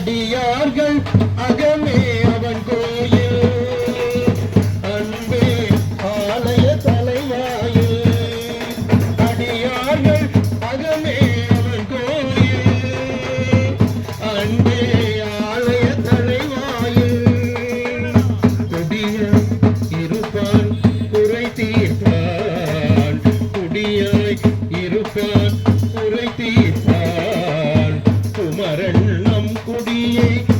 அடியார்கள் அகமே. Jake.